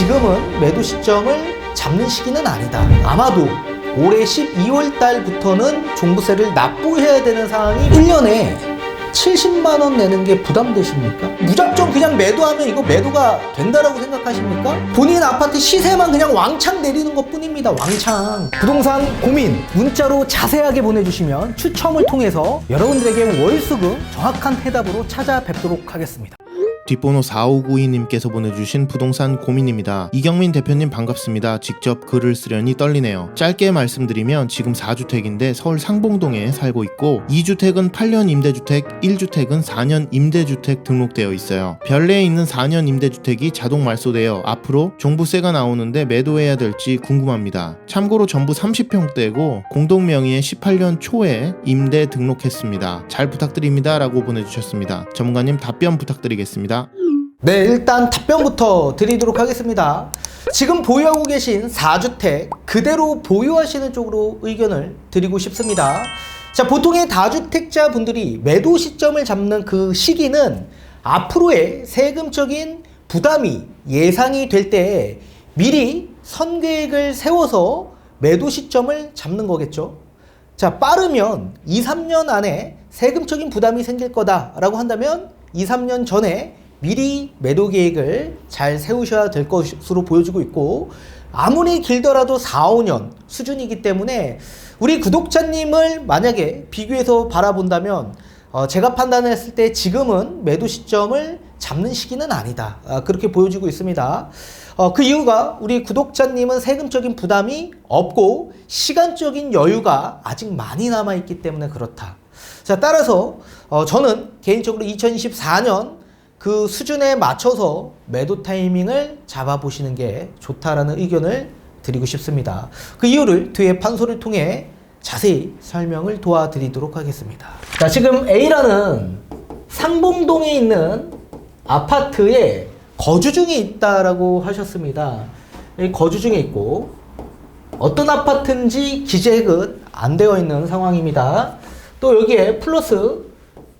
지금은 매도 시점을 잡는 시기는 아니다. 아마도 올해 12월 달부터는 종부세를 납부해야 되는 상황이 1년에 70만 원 내는 게 부담되십니까? 무작정 그냥 매도하면 이거 매도가 된다라고 생각하십니까? 본인 아파트 시세만 그냥 왕창 내리는 것 뿐입니다. 왕창. 부동산 고민 문자로 자세하게 보내주시면 추첨을 통해서 여러분들에게 월수금 정확한 해답으로 찾아뵙도록 하겠습니다. 뒷번호 4592님께서 보내주신 부동산 고민입니다. 이경민 대표님 반갑습니다. 직접 글을 쓰려니 떨리네요. 짧게 말씀드리면 지금 4주택인데 서울 상봉동에 살고 있고 2주택은 8년 임대주택, 1주택은 4년 임대주택 등록되어 있어요. 별내에 있는 4년 임대주택이 자동 말소되어 앞으로 종부세가 나오는데 매도해야 될지 궁금합니다. 참고로 전부 30평대고 공동 명의의 18년 초에 임대 등록했습니다. 잘 부탁드립니다. 라고 보내주셨습니다. 전문가님 답변 부탁드리겠습니다. 네, 일단 답변부터 드리도록 하겠습니다. 지금 보유하고 계신 4주택 그대로 보유하시는 쪽으로 의견을 드리고 싶습니다. 자, 보통의 다주택자 분들이 매도 시점을 잡는 그 시기는 앞으로의 세금적인 부담이 예상이 될 때 미리 선계획을 세워서 매도 시점을 잡는 거겠죠. 자, 빠르면 2, 3년 안에 세금적인 부담이 생길 거다라고 한다면 2, 3년 전에 미리 매도 계획을 잘 세우셔야 될 것으로 보여지고 있고 아무리 길더라도 4, 5년 수준이기 때문에 우리 구독자님을 만약에 비교해서 바라본다면 어, 제가 판단했을 때 지금은 매도 시점을 잡는 시기는 아니다. 아, 그렇게 보여지고 있습니다. 어, 그 이유가 우리 구독자님은 세금적인 부담이 없고 시간적인 여유가 아직 많이 남아있기 때문에 그렇다. 자, 따라서 어, 저는 개인적으로 2024년 그 수준에 맞춰서 매도 타이밍을 잡아보시는 게 좋다라는 의견을 드리고 싶습니다. 그 이유를 뒤에 판소를 통해 자세히 설명을 도와드리도록 하겠습니다. 자, 지금 A라는 상봉동에 있는 아파트에 거주 중에 있다라고 하셨습니다. 거주 중에 있고 어떤 아파트인지 기재는 안 되어 있는 상황입니다. 또 여기에 플러스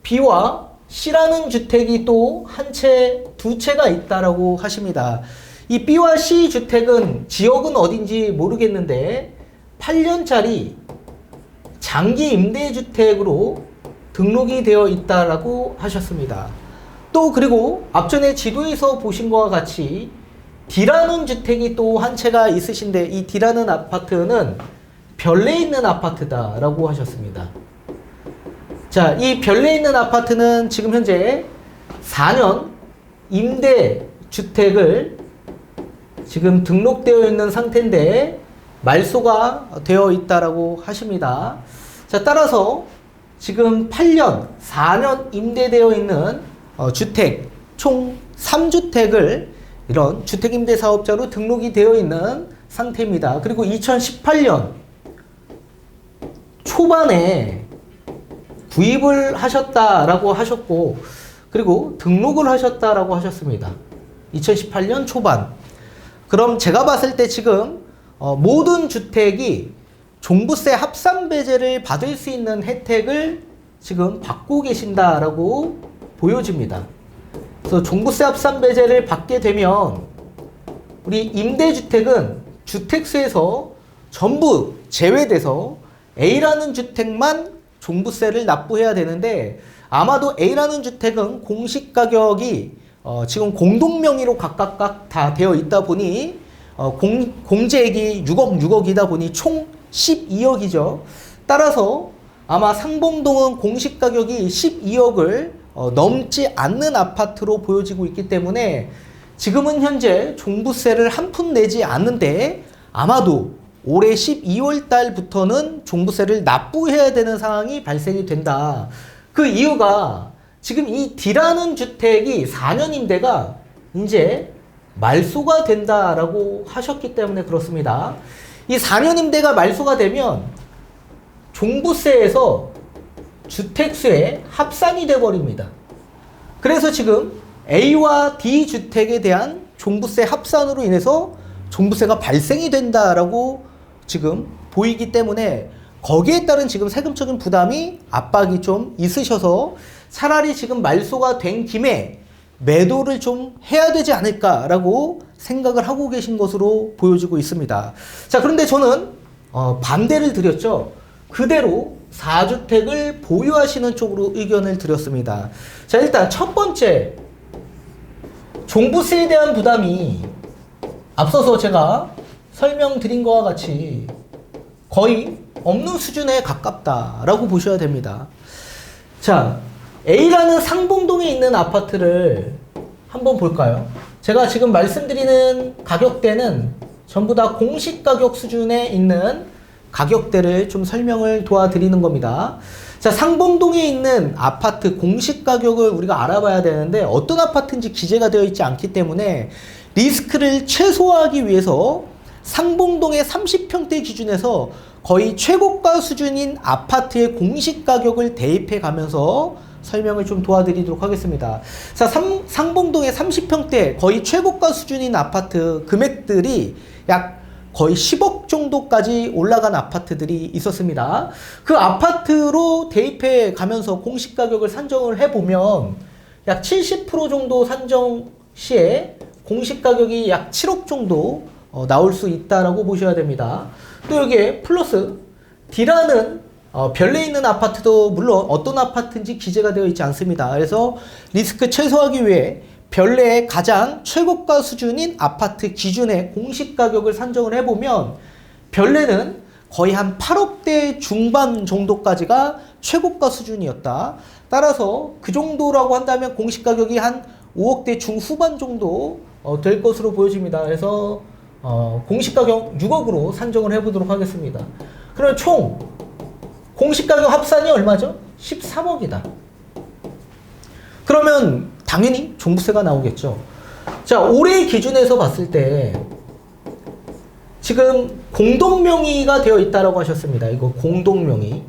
B와 C라는 주택이 또 한 채, 두 채가 있다라고 하십니다. 이 B와 C 주택은 지역은 어딘지 모르겠는데 8년짜리 장기 임대주택으로 등록이 되어 있다라고 하셨습니다. 또 그리고 앞전에 지도에서 보신 것과 같이 D라는 주택이 또 한 채가 있으신데 이 D라는 아파트는 별내에 있는 아파트다라고 하셨습니다. 자, 이 별내에 있는 아파트는 지금 현재 4년 임대 주택을 지금 등록되어 있는 상태인데 말소가 되어 있다라고 하십니다. 자, 따라서 지금 8년, 4년 임대되어 있는 어, 주택 총 3주택을 이런 주택임대 사업자로 등록이 되어 있는 상태입니다. 그리고 2018년 초반에 구입을 하셨다라고 하셨고 그리고 등록을 하셨다라고 하셨습니다. 2018년 초반. 그럼 제가 봤을 때 지금 어, 모든 주택이 종부세 합산 배제를 받을 수 있는 혜택을 지금 받고 계신다라고 보여집니다. 그래서 종부세 합산 배제를 받게 되면 우리 임대주택은 주택수에서 전부 제외돼서 A라는 주택만 종부세를 납부해야 되는데 아마도 A라는 주택은 공시 가격이 어, 지금 공동 명의로 각각각 다 되어 있다 보니 어, 공, 공제액이 6억 6억이다 보니 총 12억이죠. 따라서 아마 상봉동은 공시 가격이 12억을 어, 넘지 않는 아파트로 보여지고 있기 때문에 지금은 현재 종부세를 한 푼 내지 않는데 아마도 올해 12월 달부터는 종부세를 납부해야 되는 상황이 발생이 된다. 그 이유가 지금 이 D라는 주택이 4년 임대가 이제 말소가 된다라고 하셨기 때문에 그렇습니다. 이 4년 임대가 말소가 되면 종부세에서 주택수에 합산이 돼 버립니다. 그래서 지금 A와 D 주택에 대한 종부세 합산으로 인해서 종부세가 발생이 된다라고 지금 보이기 때문에 거기에 따른 지금 세금적인 부담이 압박이 좀 있으셔서 차라리 지금 말소가 된 김에 매도를 좀 해야 되지 않을까라고 생각을 하고 계신 것으로 보여지고 있습니다. 자, 그런데 저는 어, 반대를 드렸죠. 그대로 4주택을 보유하시는 쪽으로 의견을 드렸습니다. 자, 일단 첫 번째 종부세에 대한 부담이 앞서서 제가 설명드린 것과 같이 거의 없는 수준에 가깝다라고 보셔야 됩니다. 자, A라는 상봉동에 있는 아파트를 한번 볼까요? 제가 지금 말씀드리는 가격대는 전부 다 공시 가격 수준에 있는 가격대를 좀 설명을 도와드리는 겁니다. 자, 상봉동에 있는 아파트 공시 가격을 우리가 알아봐야 되는데 어떤 아파트인지 기재가 되어 있지 않기 때문에 리스크를 최소화하기 위해서 상봉동의 30평대 기준에서 거의 최고가 수준인 아파트의 공시 가격을 대입해 가면서 설명을 좀 도와드리도록 하겠습니다. 자, 삼- 상봉동의 30평대 거의 최고가 수준인 아파트 금액들이 약 거의 10억 정도까지 올라간 아파트들이 있었습니다. 그 아파트로 대입해 가면서 공시 가격을 산정을 해 보면 약 70% 정도 산정 시에 공시 가격이 약 7억 정도 어, 나올 수 있다라고 보셔야 됩니다. 또 여기에 플러스 D라는 어, 별내 있는 아파트도 물론 어떤 아파트인지 기재가 되어 있지 않습니다. 그래서 리스크 최소화하기 위해 별내의 가장 최고가 수준인 아파트 기준의 공시 가격을 산정을 해보면 별내는 거의 한 8억대 중반 정도까지가 최고가 수준이었다. 따라서 그 정도라고 한다면 공시 가격이 한 5억대 중후반 정도 어, 될 것으로 보여집니다. 그래서 어, 공시 가격 6억으로 산정을 해보도록 하겠습니다. 그러면 총 공시 가격 합산이 얼마죠? 13억이다. 그러면 당연히 종부세가 나오겠죠. 자, 올해 기준에서 봤을 때 지금 공동명의가 되어 있다라고 하셨습니다. 이거 공동명의.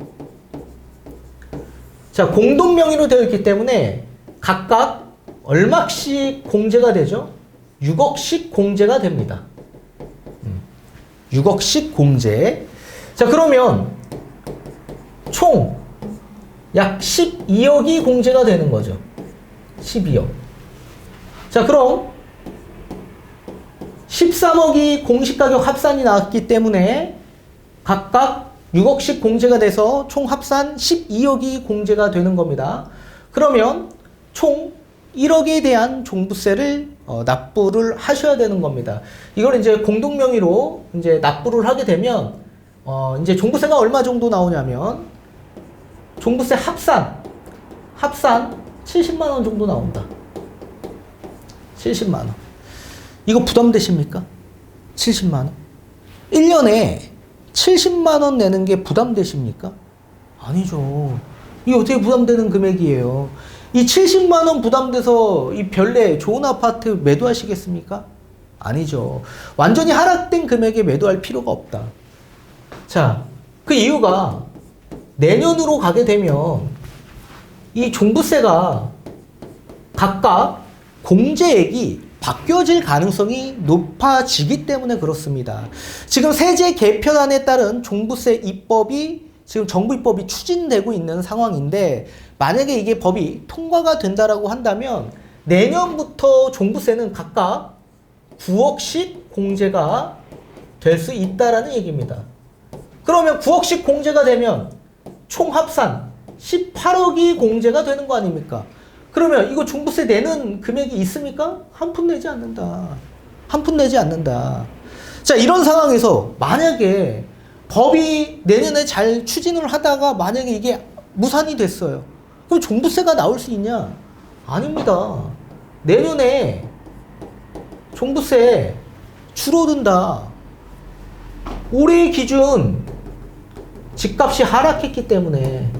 자, 공동명의로 되어 있기 때문에 각각 얼마씩 공제가 되죠? 6억씩 공제가 됩니다. 음, 6억씩 공제. 자, 그러면 총 약 12억이 공제가 되는 거죠. 12억. 자, 그럼 13억이 공시가격 합산이 나왔기 때문에 각각 6억씩 공제가 돼서 총 합산 12억이 공제가 되는 겁니다. 그러면 총 1억에 대한 종부세를 어, 납부를 하셔야 되는 겁니다. 이걸 이제 공동명의로 이제 납부를 하게 되면 어, 이제 종부세가 얼마 정도 나오냐면 종부세 합산 합산 70만 원 정도 나온다. 70만 원. 이거 부담되십니까? 70만 원. 1년에 70만 원 내는 게 부담되십니까? 아니죠. 이게 어떻게 부담되는 금액이에요? 이 70만 원 부담돼서 이 별내 좋은 아파트 매도하시겠습니까? 아니죠. 완전히 하락된 금액에 매도할 필요가 없다. 자, 그 이유가 내년으로 가게 되면 이 종부세가 각각 공제액이 바뀌어질 가능성이 높아지기 때문에 그렇습니다. 지금 세제 개편안에 따른 종부세 입법이 지금 정부 입법이 추진되고 있는 상황인데 만약에 이게 법이 통과가 된다라고 한다면 내년부터 종부세는 각각 9억씩 공제가 될 수 있다라는 얘기입니다. 그러면 9억씩 공제가 되면 총 합산 18억이 공제가 되는 거 아닙니까? 그러면 이거 종부세 내는 금액이 있습니까? 한 푼 내지 않는다. 한 푼 내지 않는다. 자, 이런 상황에서 만약에 법이 내년에 잘 추진을 하다가 만약에 이게 무산이 됐어요. 그럼 종부세가 나올 수 있냐? 아닙니다. 내년에 종부세 줄어든다. 올해 기준 집값이 하락했기 때문에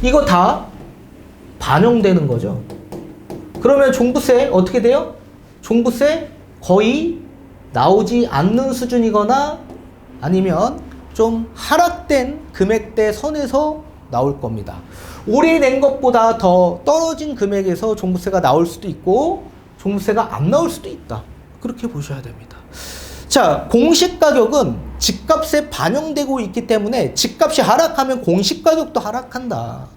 이거 다 반영되는 거죠. 그러면 종부세 어떻게 돼요? 종부세 거의 나오지 않는 수준이거나 아니면 좀 하락된 금액대 선에서 나올 겁니다. 올해 낸 것보다 더 떨어진 금액에서 종부세가 나올 수도 있고 종부세가 안 나올 수도 있다. 그렇게 보셔야 됩니다. 자, 공시 가격은 집값에 반영되고 있기 때문에 집값이 하락하면 공시 가격도 하락한다.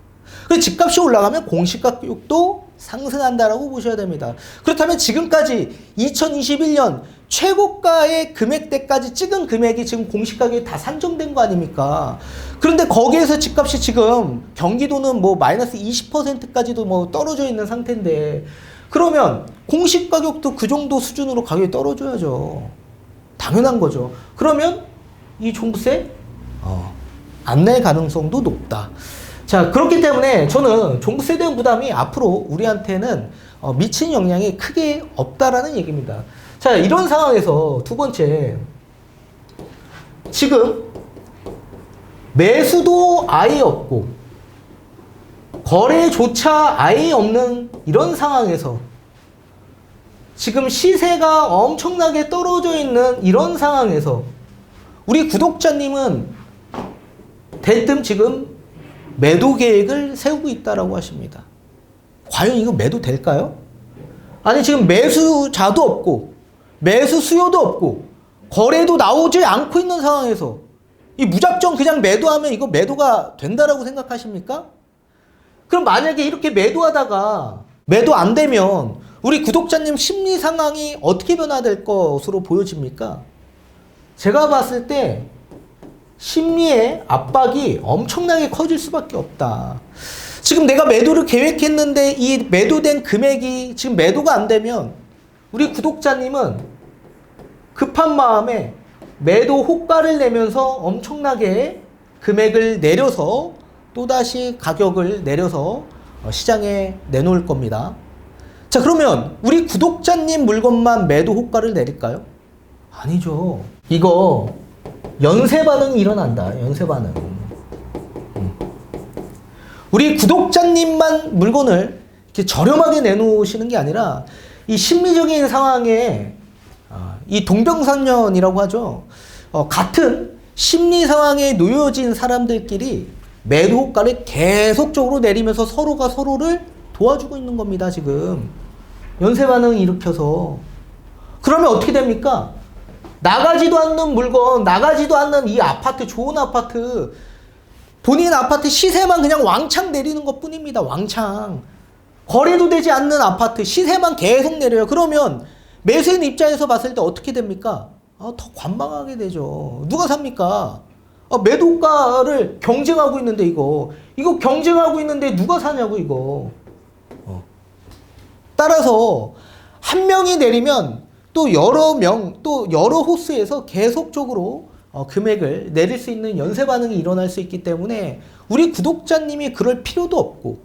그 집값이 올라가면 공시 가격도 상승한다라고 보셔야 됩니다. 그렇다면 지금까지 2021년 최고가의 금액대까지 찍은 금액이 지금 공시 가격에 다 산정된 거 아닙니까? 그런데 거기에서 집값이 지금 경기도는 뭐 마이너스 20%까지도 뭐 떨어져 있는 상태인데 그러면 공시 가격도 그 정도 수준으로 가격이 떨어져야죠. 당연한 거죠. 그러면 이 종부세 어, 안낼 가능성도 높다. 자, 그렇기 때문에 저는 종부세에 대한 부담이 앞으로 우리한테는 어, 미친 영향이 크게 없다라는 얘기입니다. 자, 이런 상황에서 두 번째, 지금 매수도 아예 없고, 거래조차 아예 없는 이런 상황에서 지금 시세가 엄청나게 떨어져 있는 이런 상황에서 우리 구독자님은 대뜸 지금 매도 계획을 세우고 있다라고 하십니다. 과연 이거 매도 될까요? 아니 지금 매수자도 없고 매수 수요도 없고 거래도 나오지 않고 있는 상황에서 이 무작정 그냥 매도하면 이거 매도가 된다라고 생각하십니까? 그럼 만약에 이렇게 매도하다가 매도 안 되면 우리 구독자님 심리 상황이 어떻게 변화될 것으로 보여집니까? 제가 봤을 때 심리의 압박이 엄청나게 커질 수밖에 없다. 지금 내가 매도를 계획했는데 이 매도된 금액이 지금 매도가 안 되면 우리 구독자님은 급한 마음에 매도 호가를 내면서 엄청나게 금액을 내려서 또다시 가격을 내려서 어, 시장에 내놓을 겁니다. 자, 그러면 우리 구독자님 물건만 매도 호가를 내릴까요? 아니죠. 이거 연쇄 반응이 일어난다. 연쇄 반응. 음. 우리 구독자님만 물건을 이렇게 저렴하게 내놓으시는 게 아니라 이 심리적인 상황에 아, 이 동병상련이라고 하죠. 어, 같은 심리 상황에 놓여진 사람들끼리 매도 호가를 계속적으로 내리면서 서로가 서로를 도와주고 있는 겁니다, 지금. 연쇄 반응 일으켜서. 그러면 어떻게 됩니까? 나가지도 않는 물건, 나가지도 않는 이 아파트, 좋은 아파트, 본인 아파트 시세만 그냥 왕창 내리는 것 뿐입니다. 왕창. 거래도 되지 않는 아파트 시세만 계속 내려요. 그러면 매수인 입장에서 봤을 때 어떻게 됩니까? 아, 더 관망하게 되죠. 누가 삽니까? 아, 매도가를 경쟁하고 있는데 이거 이거 경쟁하고 있는데 누가 사냐고 이거. 어. 따라서 한 명이 내리면 또 여러 명, 또 여러 호수에서 계속적으로 어, 금액을 내릴 수 있는 연쇄 반응이 일어날 수 있기 때문에 우리 구독자님이 그럴 필요도 없고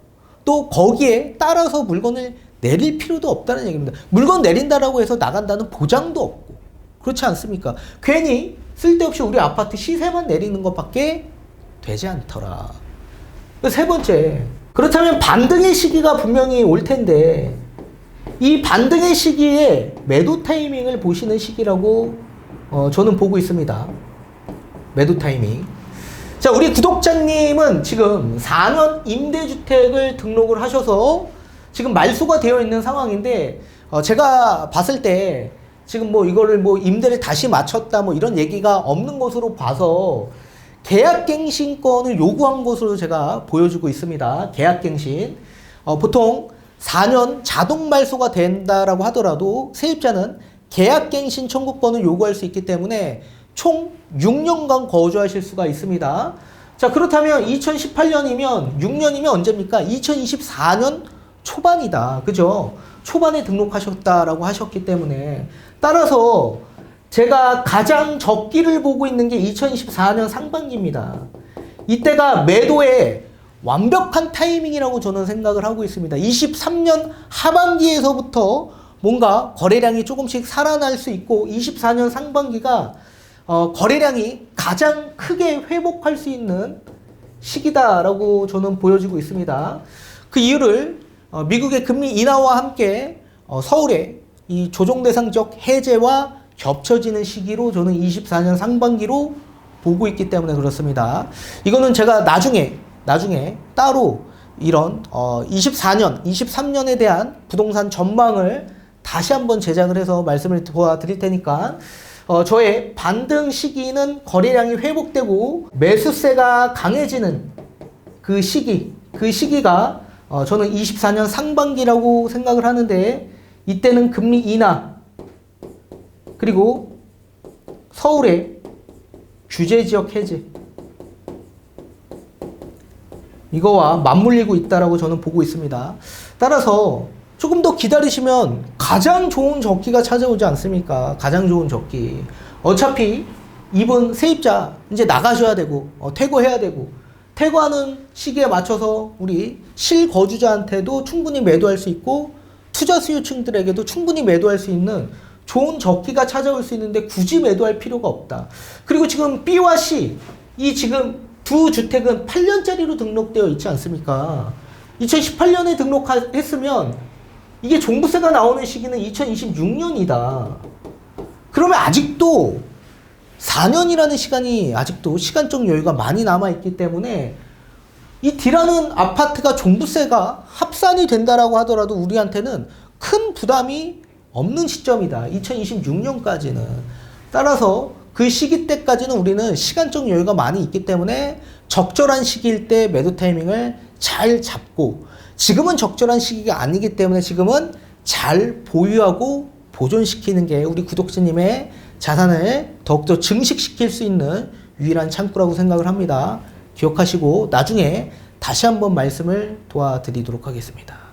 또 거기에 따라서 물건을 내릴 필요도 없다는 얘기입니다. 물건 내린다라고 해서 나간다는 보장도 없고 그렇지 않습니까? 괜히 쓸데없이 우리 아파트 시세만 내리는 것밖에 되지 않더라. 세 번째, 그렇다면 반등의 시기가 분명히 올 텐데 이 반등의 시기에 매도 타이밍을 보시는 시기라고 어, 저는 보고 있습니다. 매도 타이밍. 자, 우리 구독자님은 지금 4년 임대주택을 등록을 하셔서 지금 말소가 되어 있는 상황인데 어, 제가 봤을 때 지금 뭐 이거를 뭐 임대를 다시 맞췄다 뭐 이런 얘기가 없는 것으로 봐서 계약갱신권을 요구한 것으로 제가 보여주고 있습니다. 계약갱신. 어, 보통 4년 자동 말소가 된다라고 하더라도 세입자는 계약갱신 청구권을 요구할 수 있기 때문에 총 6년간 거주하실 수가 있습니다. 자, 그렇다면 2018년이면 6년이면 언제입니까? 2024년 초반이다. 그죠? 초반에 등록하셨다라고 하셨기 때문에 따라서 제가 가장 적기를 보고 있는 게 2024년 상반기입니다. 이때가 매도의 완벽한 타이밍이라고 저는 생각을 하고 있습니다. 23년 하반기에서부터 뭔가 거래량이 조금씩 살아날 수 있고 24년 상반기가 어, 거래량이 가장 크게 회복할 수 있는 시기다라고 저는 보여지고 있습니다. 그 이유를 어, 미국의 금리 인하와 함께 어, 서울의 이 조정 대상적 해제와 겹쳐지는 시기로 저는 24년 상반기로 보고 있기 때문에 그렇습니다. 이거는 제가 나중에 나중에 따로 이런 어 24년, 23년에 대한 부동산 전망을 다시 한번 제작을 해서 말씀을 도와드릴 테니까 어 저의 반등 시기는 거래량이 회복되고 매수세가 강해지는 그 시기, 그 시기가 어, 저는 24년 상반기라고 생각을 하는데 이때는 금리 인하 그리고 서울의 규제 지역 해제 이거와 맞물리고 있다라고 저는 보고 있습니다. 따라서 조금 더 기다리시면 가장 좋은 적기가 찾아오지 않습니까? 가장 좋은 적기. 어차피 이분 세입자 이제 나가셔야 되고 어, 퇴거해야 되고 퇴거하는 시기에 맞춰서 우리 실거주자한테도 충분히 매도할 수 있고 투자 수요층들에게도 충분히 매도할 수 있는 좋은 적기가 찾아올 수 있는데 굳이 매도할 필요가 없다. 그리고 지금 B와 C 이 지금 두 주택은 8년짜리로 등록되어 있지 않습니까? 2018년에 등록했으면 이게 종부세가 나오는 시기는 2026년이다. 그러면 아직도 4년이라는 시간이 아직도 시간적 여유가 많이 남아 있기 때문에 이 D라는 아파트가 종부세가 합산이 된다라고 하더라도 우리한테는 큰 부담이 없는 시점이다. 2026년까지는. 따라서 그 시기 때까지는 우리는 시간적 여유가 많이 있기 때문에 적절한 시기일 때 매도 타이밍을 잘 잡고 지금은 적절한 시기가 아니기 때문에 지금은 잘 보유하고 보존시키는 게 우리 구독자님의 자산을 더욱더 증식시킬 수 있는 유일한 창구라고 생각을 합니다. 기억하시고 나중에 다시 한번 말씀을 도와드리도록 하겠습니다.